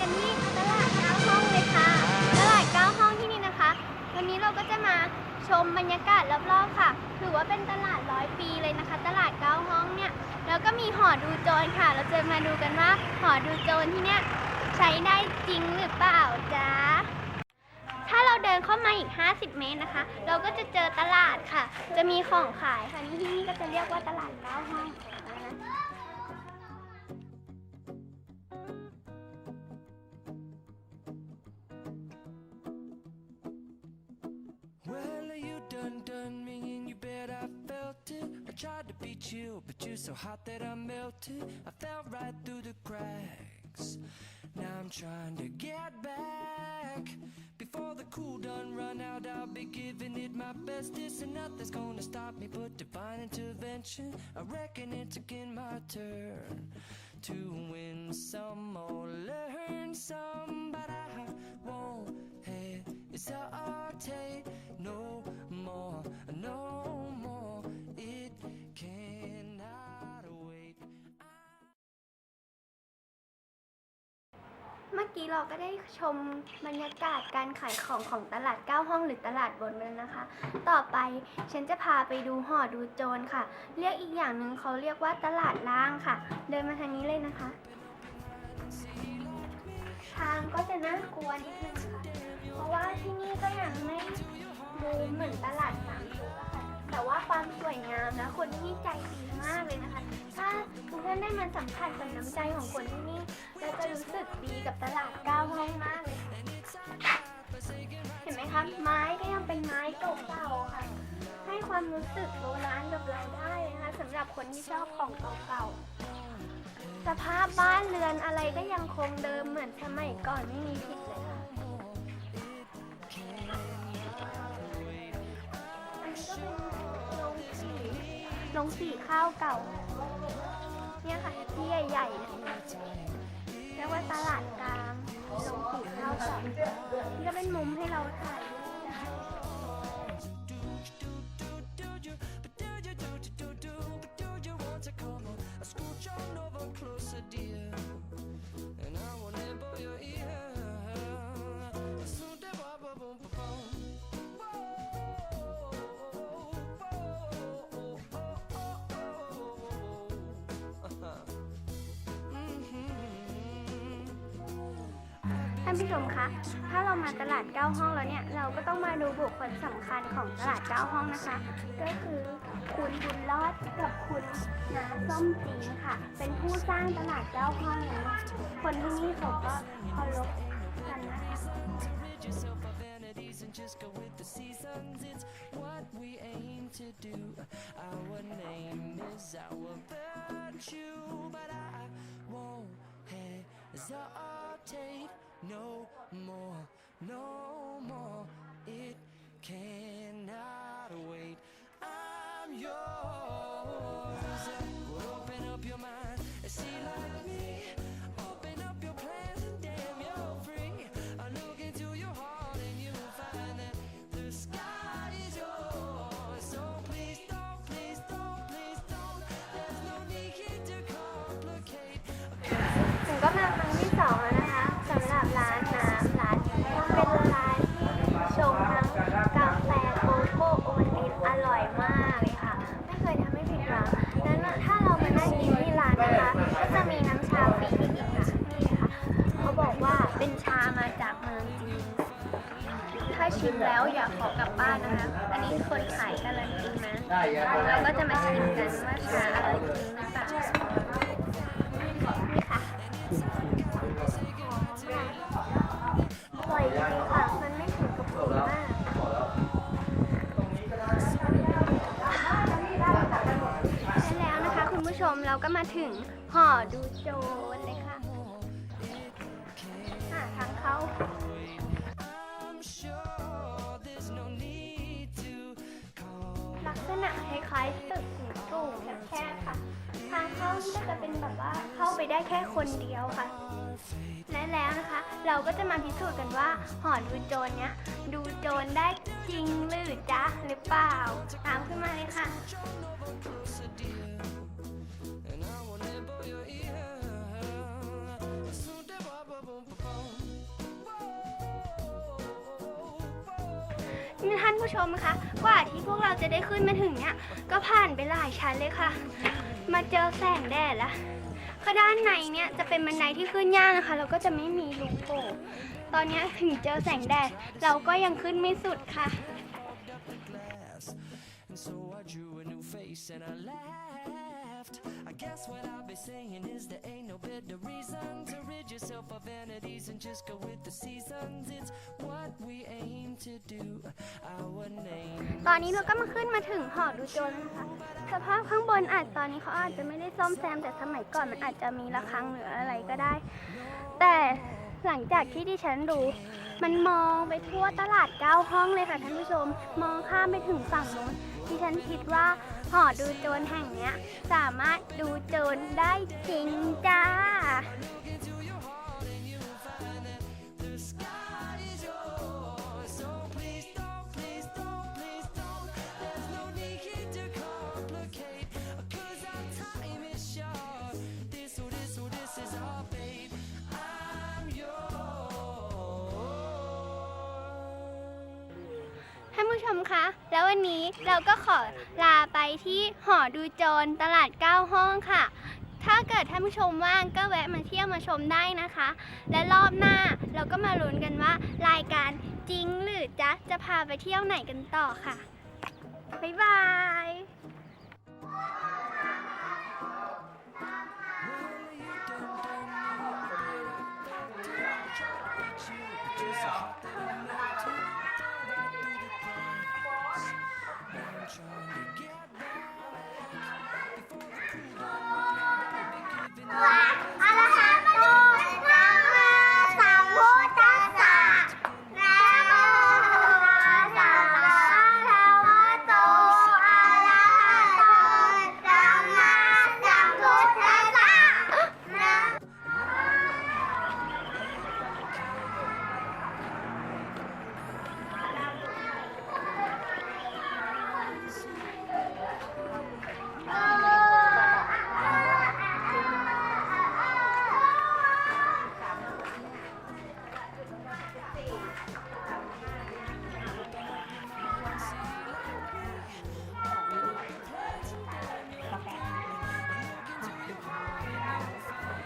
กันที่ตลาดเก้าห้องเลยค่ะ ตลาดเก้าห้องที่นี่นะคะ วันนี้เราก็จะมาชมบรรยากาศรอบๆค่ะ ถือว่าเป็นตลาดร้อยปีเลยนะคะ ตลาดเก้าห้องเนี่ย แล้วก็มีหอดูโจรค่ะ เราจะมาดูกันว่าหอดูโจรที่เนี่ยใช้ได้จริงหรือเปล่าจ๊ะ ถ้าเราเดินเข้ามาอีก 50 เมตรนะคะ เราก็จะเจอตลาดค่ะ จะมีของขายค่ะนี่ที่นี่ก็จะเรียกว่าตลาดเก้าห้องนะ hot that I melted. I fell right through the cracks. Now I'm trying to get back. Before the cool done run out, I'll be giving it my best. This and nothing's gonna stop me but divine intervention. I reckon it's again my turn to win some or learn some, เมื่อกี้เราก็ได้ชมบรรยากาศการขายของของตลาด 9 ห้องหรือตลาดบนไปแล้วนะคะ ต่อไปฉันจะพาไปดูหอดูโจรค่ะ เรียกอีกอย่างหนึ่งเขาเรียกว่าตลาดล่างค่ะ เดินมาทางนี้เลยนะคะ ทางก็จะน่ากลัวนิดนึงค่ะ เพราะว่าที่นี่ก็ยังไม่มูเหมือนตลาดสามชุกค่ะ แต่ว่าความสวยงามและคนที่นี่ใจดีมากเลยนะคะ ถ้าทุกท่านได้มาสัมผัสกับน้ำใจของคนที่นี่ เราจะรู้สึกดีกับตลาดเก้าห้องมากเลยค่ะ เห็นไหมคะ ไม้ก็ยังเป็นไม้เก่าๆค่ะ ให้ความรู้สึกโบราณกับเราได้นะคะสำหรับคนที่ชอบของเก่าๆ สภาพบ้านเรือนอะไรก็ยังคงเดิมเหมือนสมัยก่อนไม่มีผิดเลยค่ะอันนี้ก็เป็นโรงสีโรงสีข้าวเก่า เนี่ยค่ะที่ใหญ่ๆเนี่ย รียกว่าตลาดกลางลงสีข้าวเก่านี่ก็เป็นมุมให้เราถ่าย ท่านผู้ชมคะ ถ้าเรามาตลาด 9 ห้องแล้วเนี่ย เราก็ต้องมาดูบุคคลสำคัญของตลาด 9 ห้องนะคะ ก็คือคุณบุญรอดกับคุณนาส้มจีนค่ะ เป็นผู้สร้างตลาด 9 ห้องนี้คนที่นี่เขาก็เคารพกันนะคะ Rid no more, no more. It cannot wait. I'm yours. Well, open up your mind and see like me. Open up your plans and damn, you're free. I look into your heart and you'll find that the sky is yours. So please don't, please don't, please don't. There's no need to complicate. ถึงก็มาครั้งที่สองแล้วนะ าชิมแล้วอย่าขอกลับบ้านนะคะ อันนี้คนขายการันตีนะเราก็จะมาชิมกันว่าชาอร่อยจริงหรือเปล่าค่ะอร่อยจริงค่ะมันไม่ถึงกับผมมากและแล้วนะคะคุณผู้ชมเราก็มาถึงหอดูโจร ลักษณะคล้ายๆตึกสูงๆแคบๆค่ะ ทางเข้านี่ก็จะเป็นแบบว่าเข้าไปได้แค่คนเดียวค่ะ และแล้วนะคะ เราก็จะมาพิสูจน์กันว่าหอดูโจรเนี้ยดูโจรได้จริงหรือจ๊ะหรือเปล่า ตามขึ้นมาเลยค่ะ ท่านผู้ชมคะกว่าที่พวกเราจะได้ขึ้นมาถึงเนี่ยก็ผ่านไปหลายชั้นเลยค่ะ มาเจอแสงแดดละก็ด้านในเนี่ยจะเป็นบันไดที่ขึ้นยากนะคะแล้วก็จะไม่มีลูกโป่งตอนนี้ถึงเจอแสงแดดเราก็ยังขึ้นไม่สุดค่ะ And so I drew a new face and I laughed. I guess what I'll be saying is there ain't no better reason to rid yourself of vanities and just go with the seasons. It's what we aim to do. Our name. ตอนนี้เราก็มาขึ้นมาถึงหอดูโจรแล้วนะคะสภาพข้างบนอาจตอนนี้เขาอาจจะไม่ได้ซ่อมแซมแต่สมัยก่อนมันอาจจะมีระฆังหรืออะไรก็ได้ แต่หลังจากที่ดิฉันดูมันมองไปทั่วตลาดเก้าห้องเลยค่ะท่านผู้ชม มองข้ามไปถึงฝั่งนู้นดิฉันคิดว่าหอดูโจรแห่งเนี้ย สามารถดูโจรได้จริงจ้า ผู้ชมคะ แล้ววันนี้เราก็ขอลาไปที่หอดูโจรตลาดเก้าห้องค่ะ ถ้าเกิดท่านผู้ชมว่างก็แวะมาเที่ยวมาชมได้นะคะ และรอบหน้าเราก็มาลุ้นกันว่า รายการจริงหรือจ๊ะจะพาไปเที่ยวไหนกันต่อค่ะ บ๊ายบาย อ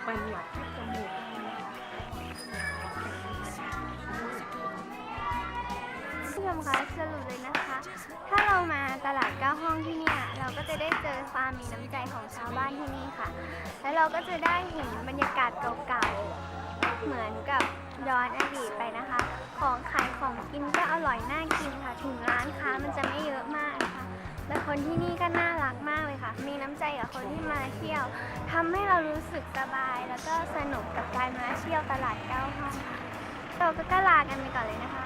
ผู้ชมคะสรุปเลยนะคะ ถ้าเรามาตลาดเก้าห้องที่เนี่ยเราก็จะได้เจอความมีน้ำใจของชาวบ้านที่นี่ค่ะ แล้วเราก็จะได้เห็นบรรยากาศเก่าๆ เหมือนกับย้อนอดีตไปนะคะ ของขายของกินก็อร่อยน่ากินค่ะ ถึงร้านค้ามันจะไม่เยอะมากนะคะ และคนที่นี่ก็น่ารักมากเลยค่ะ มีน้ำใจกับคนที่มาเที่ยวทำให้เรารู้สึกสบาย แล้วก็สนุกกับการมาเที่ยวตลาดเก้าห้องค่ะเราก็ลากันไปก่อนเลยนะคะ